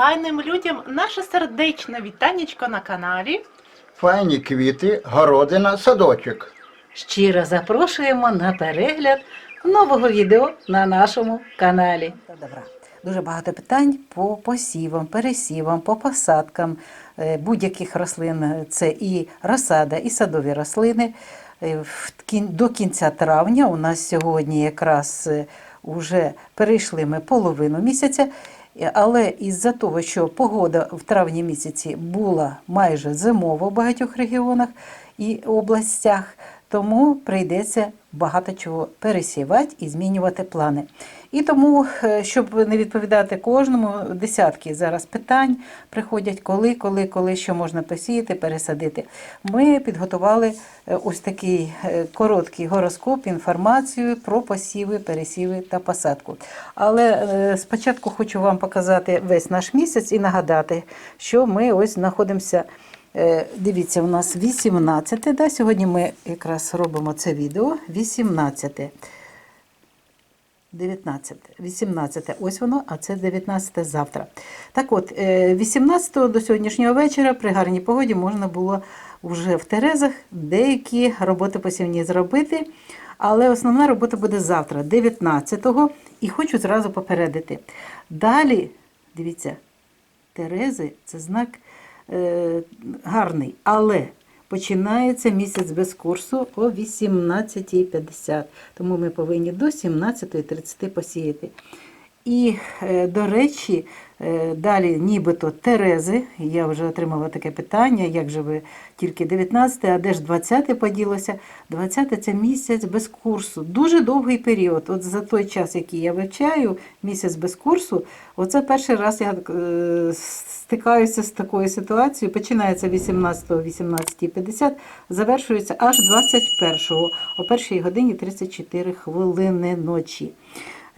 файним людям наше сердечне вітанечко на каналі. Файні квіти, городина, садочок. Щиро запрошуємо на перегляд нового відео на нашому каналі. Добра. Дуже багато питань по посівам, пересівам, по посадкам е, будь-яких рослин. Це і розсада, і садові рослини. Е, До кінця травня у нас сьогодні якраз вже перейшли ми половину місяця. Але із-за того, що погода в травні місяці була майже зимова в багатьох регіонах і областях, тому прийдеться багато чого пересівати і змінювати плани. І тому, е, щоб не відповідати кожному, десятки зараз питань приходять, коли, коли, коли, що можна посіяти, пересадити. Ми підготували е, ось такий е, короткий гороскоп, інформацію про посіви, пересіви та посадку. Але спочатку хочу вам показати весь наш місяць і нагадати, що ми ось знаходимося. Е, Дивіться, у нас 18, да? сьогодні ми якраз робимо це відео. 18. 19, 18, ось воно, а це 19 завтра. Так от, е, 18 до сьогоднішнього вечора при гарній погоді можна було вже в Терезах деякі роботи посівні зробити. Але основна робота буде завтра, 19-го, і хочу зразу попередити. Далі, дивіться, Терези це знак е, гарний, але починається місяць без курсу о 18.50. Тому ми повинні до 17.30 посіяти. І, е, до речі, е, далі нібито Терези. Я вже отримала таке питання, як же ви тільки 19, а де ж 20 поділося? 20 це місяць без курсу. Дуже довгий період. От за той час, який я вивчаю, місяць без курсу, оце перший раз я е, стикаюся з такою ситуацією. Починається 18 18.50, завершується аж 21-го, о 1 годині 34 хвилини ночі.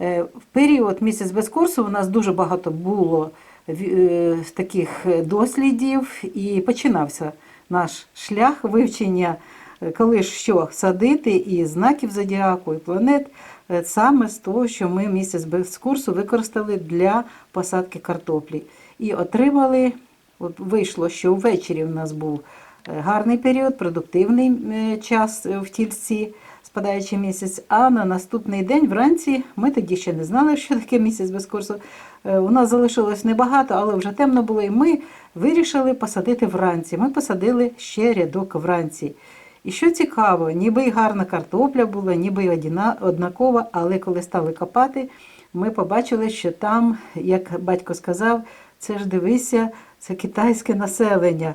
Е, В період місяць без курсу у нас дуже багато було е, таких дослідів, і починався наш шлях вивчення, е, коли ж що садити, і знаків зодіаку, і планет, саме з того, що ми місяць без курсу використали для посадки картоплі. І отримали, от вийшло, що ввечері у нас був гарний період, продуктивний час в тільці спадаючий місяць. А на наступний день вранці ми тоді ще не знали, що таке місяць без курсу. Е, У нас залишилось небагато, але вже темно було, і ми вирішили посадити вранці. Ми посадили ще рядок вранці. І що цікаво, ніби й гарна картопля була, ніби й однакова, але коли стали копати, ми побачили, що там, як батько сказав, це ж дивися, це китайське населення.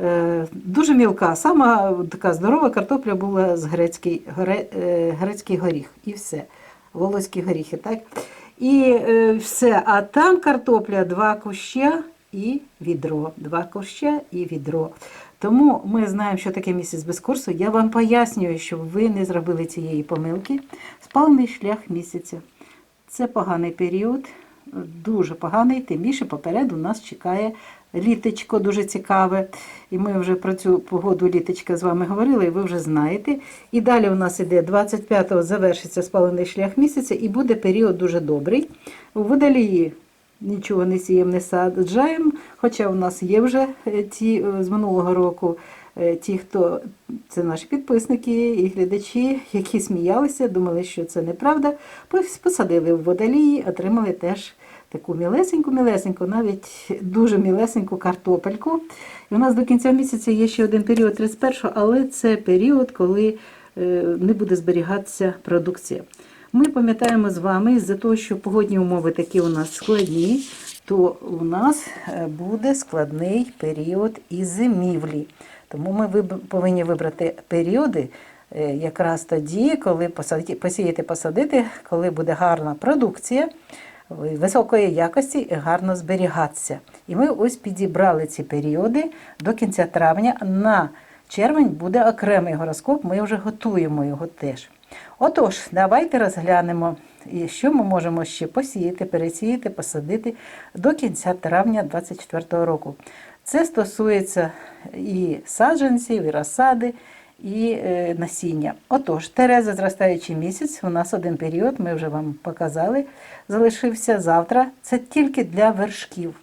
Е, Дуже мілка, сама така здорова картопля була з грецький, гре, е, грецький горіх. І все. Волоські горіхи, так? І е, все. А там картопля, два куща і відро. Два куща і відро. Тому ми знаємо, що таке місяць без курсу. Я вам пояснюю, щоб ви не зробили цієї помилки. Спалений шлях місяця. Це поганий період, дуже поганий, тим більше попереду нас чекає літочко дуже цікаве. І ми вже про цю погоду літочка з вами говорили, і ви вже знаєте. І далі у нас іде 25-го завершиться спалений шлях місяця, і буде період дуже добрий. У водолії нічого не сіємо, не саджаємо, хоча у нас є вже е, ті е, з минулого року. е, Ті, хто це наші підписники і глядачі, які сміялися, думали, що це неправда, посадили в водолії, отримали теж таку мілесеньку, мілесеньку, навіть дуже мілесеньку картопельку. І у нас до кінця місяця є ще один період 31-го, але це період, коли е, не буде зберігатися продукція. Ми пам'ятаємо з вами, з-за того, що погодні умови такі у нас складні, то у нас е, буде складний період і зимівлі. Тому ми повинні вибрати періоди е, якраз тоді, коли посаді- посіяти, посадити, коли буде гарна продукція високої якості і гарно зберігатися. І ми ось підібрали ці періоди до кінця травня. На червень буде окремий гороскоп, ми вже готуємо його теж. Отож, давайте розглянемо, що ми можемо ще посіяти, пересіяти, посадити до кінця травня 2024 року. Це стосується і саджанців, і розсади, і е, насіння. Отож, Тереза, зростаючий місяць, у нас один період, ми вже вам показали, залишився завтра. Це тільки для вершків.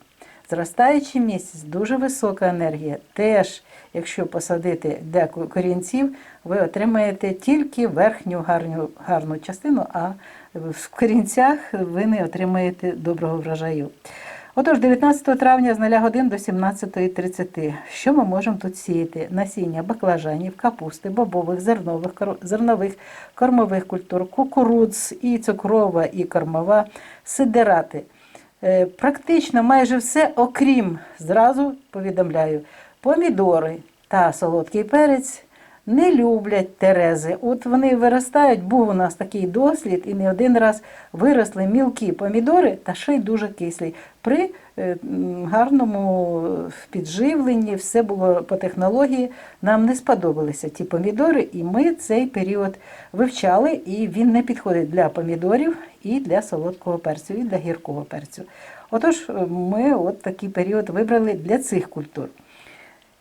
Зростаючий місяць, дуже висока енергія. Теж, якщо посадити для корінців, ви отримаєте тільки верхню гарну, гарну частину, а в корінцях ви не отримаєте доброго врожаю. Отож, 19 травня з 0 годин до 17.30. Що ми можемо тут сіяти? Насіння баклажанів, капусти, бобових, зернових, зернових, кормових культур, кукурудз, і цукрова, і кормова, сидерати. Е, Практично майже все, окрім, зразу повідомляю, помідори та солодкий перець не люблять терези. От вони виростають, був у нас такий дослід, і не один раз виросли мілкі помідори та ще й дуже кислі. При е, гарному підживленні все було по технології. Нам не сподобалися ті помідори, і ми цей період вивчали, і він не підходить для помідорів і для солодкого перцю, і для гіркого перцю. Отож, е, ми от такий період вибрали для цих культур.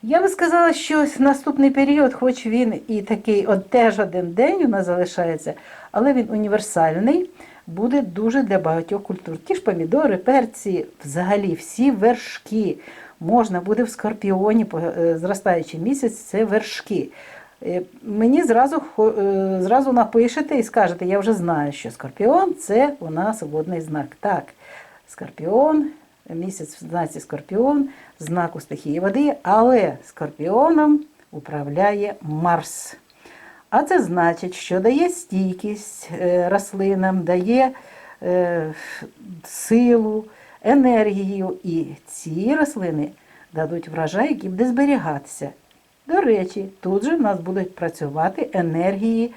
Я би сказала, що наступний період, хоч він і такий от теж один день у нас залишається, але він універсальний, буде дуже для багатьох культур. Ті ж помідори, перці, взагалі всі вершки. Можна буде в скорпіоні, е, зростаючий місяць, це вершки. Е, Мені зразу, е, зразу напишете і скажете, я вже знаю, що скорпіон це у нас водний знак. Так, скорпіон, місяць в знаці скорпіон, знак у стихії води, але скорпіоном управляє Марс. А це значить, що дає стійкість е, рослинам, дає е, силу, енергію. І ці рослини дадуть врожай, який буде зберігатися. До речі, тут же в нас будуть працювати енергії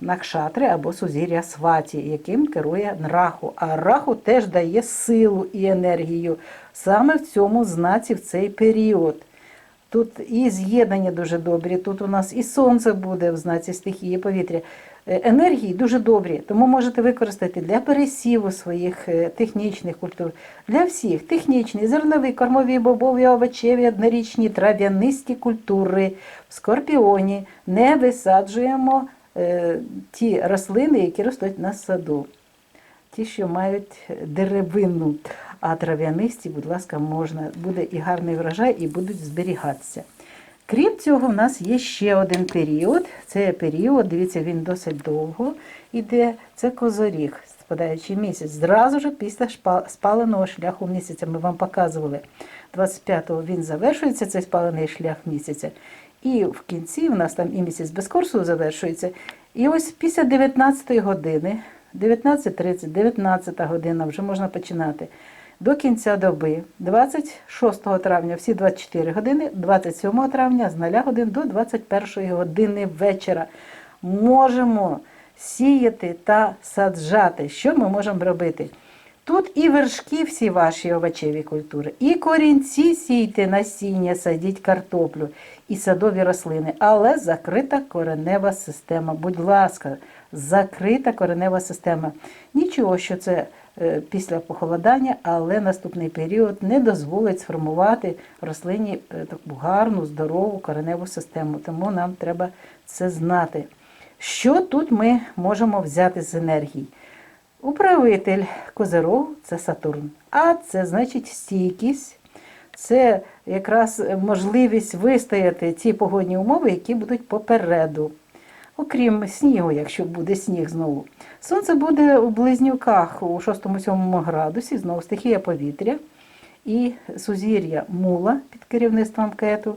накшатри або сузір'я сваті, яким керує Нраху. А Раху теж дає силу і енергію саме в цьому знаці в цей період. Тут і з'єднання дуже добрі, тут у нас і сонце буде в знаці стихії повітря. Е, Енергії дуже добрі, тому можете використати для пересіву своїх е, технічних культур, для всіх технічні, зернові, кормові, бобові, овочеві, однорічні, трав'янисті культури. В скорпіоні не висаджуємо е, ті рослини, які ростуть на саду ті, що мають деревину. А трав'янисті, будь ласка, можна, буде і гарний врожай, і будуть зберігатися. Крім цього, в нас є ще один період. Це період, дивіться, він досить довго йде. Це козоріг, спадаючий місяць. Зразу ж після спаленого шляху місяця ми вам показували. 25-го він завершується, цей спалений шлях місяця. І в кінці в нас там і місяць без курсу завершується. І ось після 19 години, 19.30, 19 година вже можна починати. До кінця доби, 26 травня, всі 24 години, 27 травня з 0 годин до 21 години вечора. Можемо сіяти та саджати. Що ми можемо робити? Тут і вершки всі ваші овочеві культури, і корінці сійте насіння, садіть картоплю, і садові рослини, але закрита коренева система. Будь ласка, закрита коренева система. Нічого, що це е, після похолодання, але наступний період не дозволить сформувати рослині е, таку гарну, здорову кореневу систему. Тому нам треба це знати. Що тут ми можемо взяти з енергії? Управитель Козирогу це Сатурн. А це значить стійкість, це якраз можливість вистояти ті погодні умови, які будуть попереду. Окрім снігу, якщо буде сніг знову. Сонце буде у близнюках у 6-7 градусі, знову стихія повітря і сузір'я мула під керівництвом кету.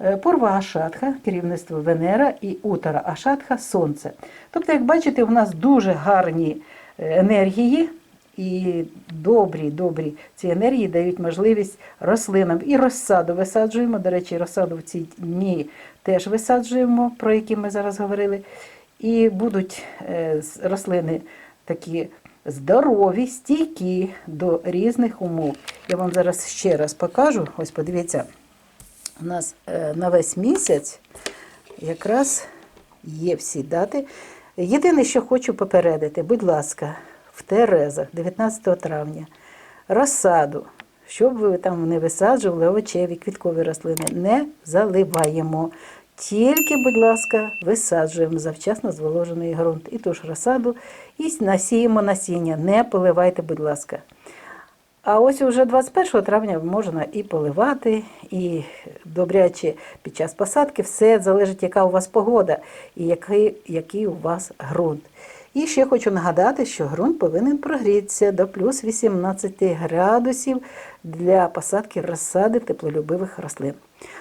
Е, Порва Ашатха, керівництво Венера і Утара Ашатха Сонце. Тобто, як бачите, у нас дуже гарні енергії і добрі, добрі ці енергії дають можливість рослинам і розсаду висаджуємо. До речі, розсаду в ці дні теж висаджуємо, про які ми зараз говорили. І будуть е, рослини такі здорові, стійкі до різних умов. Я вам зараз ще раз покажу. Ось подивіться, у нас е, на весь місяць якраз є всі дати. Єдине, що хочу попередити, будь ласка, в Терезах 19 травня розсаду, щоб ви там не висаджували овочеві, квіткові рослини, не заливаємо. Тільки, будь ласка, висаджуємо завчасно зволожений ґрунт. І ту ж розсаду, і насіємо насіння. Не поливайте, будь ласка. А ось уже 21 травня можна і поливати, і добряче під час посадки. Все залежить, яка у вас погода і який, який у вас ґрунт. І ще хочу нагадати, що ґрунт повинен прогрітися до плюс 18 градусів для посадки розсади теплолюбивих рослин.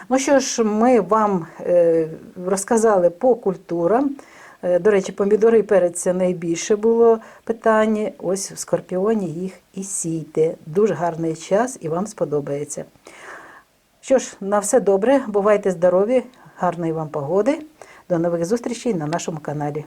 Ну що ж, ми вам е, розказали по культурам. Е, До речі, помідори і перець це найбільше було питання. Ось в скорпіоні їх і сійте. Дуже гарний час і вам сподобається. Що ж, на все добре, бувайте здорові, гарної вам погоди. До нових зустрічей на нашому каналі.